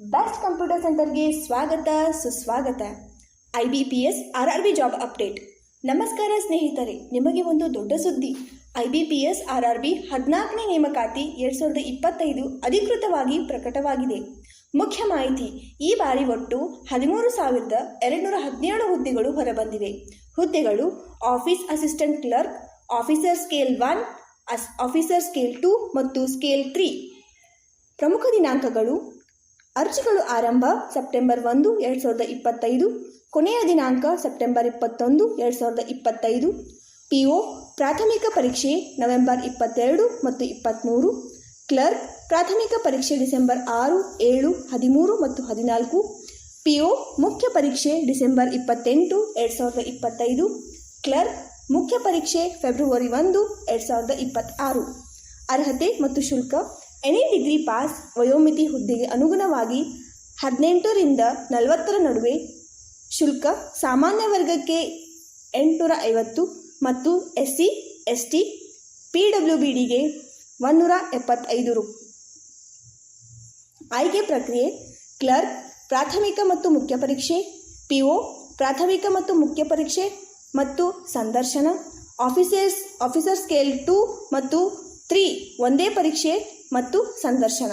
Best computer ಸೆಂಟರ್ಗೆ ಸ್ವಾಗತ, ಸುಸ್ವಾಗತ. I B P S R R B job update ನಮಸ್ಕಾರ ಸ್ನೇಹಿತರೆ, ನಿಮಗೆ ಒಂದು ದೊಡ್ಡ ಸುದ್ದಿ. I B P S R R B ಹದಿನಾಲ್ಕನೇ ನೇಮಕಾತಿ ಎರಡು ಸಾವಿರದ ಇಪ್ಪತ್ತೈದು ಅಧಿಕೃತವಾಗಿ ಪ್ರಕಟವಾಗಿದೆ. ಮುಖ್ಯ ಮಾಹಿತಿ, ಈ ಬಾರಿ ಒಟ್ಟು ಹದಿಮೂರು ಸಾವಿರದ ಎರಡುನೂರ ಹದಿನೇಳು ಹುದ್ದೆಗಳು ಹೊರಬಂದಿವೆ. ಹುದ್ದೆಗಳು office assistant clerk officer scale one us officer scale two ಮತ್ತು ಸ್ಕೇಲ್ ತ್ರೀ ಪ್ರಮುಖ ದಿನಾಂಕಗಳು ಅರ್ಜಿಗಳು ಆರಂಭ ಸೆಪ್ಟೆಂಬರ್ ಒಂದು, ಎರಡು ಸಾವಿರದ ಇಪ್ಪತ್ತೈದು. ಕೊನೆಯ ದಿನಾಂಕ ಸೆಪ್ಟೆಂಬರ್ ಇಪ್ಪತ್ತೊಂದು, ಎರಡು ಸಾವಿರದ ಇಪ್ಪತ್ತೈದು. ಪಿ ಒ ಪ್ರಾಥಮಿಕ ಪರೀಕ್ಷೆ ನವೆಂಬರ್ ಇಪ್ಪತ್ತೆರಡು ಮತ್ತು ಇಪ್ಪತ್ತ್ಮೂರು ಕ್ಲರ್ಕ್, ಪ್ರಾಥಮಿಕ ಪರೀಕ್ಷೆ ಡಿಸೆಂಬರ್ ಆರು, ಏಳು, ಹದಿಮೂರು ಮತ್ತು ಹದಿನಾಲ್ಕು. ಪಿ ಒ ಮುಖ್ಯ ಪರೀಕ್ಷೆ ಡಿಸೆಂಬರ್ ಇಪ್ಪತ್ತೆಂಟು, ಎರಡು ಸಾವಿರದ ಇಪ್ಪತ್ತೈದು. ಕ್ಲರ್ಕ್, ಮುಖ್ಯ ಪರೀಕ್ಷೆ ಫೆಬ್ರವರಿ ಒಂದು, ಎರಡು ಸಾವಿರದ ಇಪ್ಪತ್ತಾರು. ಅರ್ಹತೆ ಮತ್ತು ಶುಲ್ಕ ಎನಿ ಡಿಗ್ರಿ ಪಾಸ್ ವಯೋಮಿತಿ ಹುದ್ದೆಗೆ ಅನುಗುಣವಾಗಿ ಹದಿನೆಂಟರಿಂದ ನಲವತ್ತರ ನಡುವೆ ಶುಲ್ಕ ಸಾಮಾನ್ಯ ವರ್ಗಕ್ಕೆ ಎಂಟುನೂರ ಐವತ್ತು ಮತ್ತು S C S T P W B ಡಿಗೆ ಒನ್ನೂರ ಎಪ್ಪತ್ತೈದು ರು. ಆಯ್ಕೆ ಪ್ರಕ್ರಿಯೆ, ಕ್ಲರ್ಕ್, ಪ್ರಾಥಮಿಕ ಮತ್ತು ಮುಖ್ಯ ಪರೀಕ್ಷೆ ಪಿ ಒ ಪ್ರಾಥಮಿಕ ಮತ್ತು ಮುಖ್ಯ ಪರೀಕ್ಷೆ ಮತ್ತು ಸಂದರ್ಶನ, ಆಫೀಸರ್ಸ್ ಆಫೀಸರ್ ಸ್ಕೇಲ್ ಟು ಮತ್ತು ತ್ರೀ ಒಂದೇ ಪರೀಕ್ಷೆ ಮತ್ತು ಸಂದರ್ಶನ.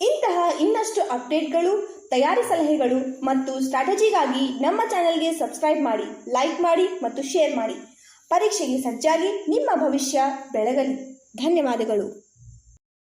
ಇಂತಹ ಇನ್ನಷ್ಟು ಅಪ್ಡೇಟ್ಗಳು, ತಯಾರಿ ಸಲಹೆಗಳು ಮತ್ತು ಸ್ಟ್ರಾಟಜಿಗಾಗಿ ನಮ್ಮ ಚಾನೆಲ್ಗೆ ಸಬ್ಸ್ಕ್ರೈಬ್ ಮಾಡಿ, ಲೈಕ್ ಮಾಡಿ ಮತ್ತು ಶೇರ್ ಮಾಡಿ. ಪರೀಕ್ಷೆಗೆ ಸಜ್ಜಾಗಿ ನಿಮ್ಮ ಭವಿಷ್ಯ ಬೆಳಗಲಿ. ಧನ್ಯವಾದಗಳು.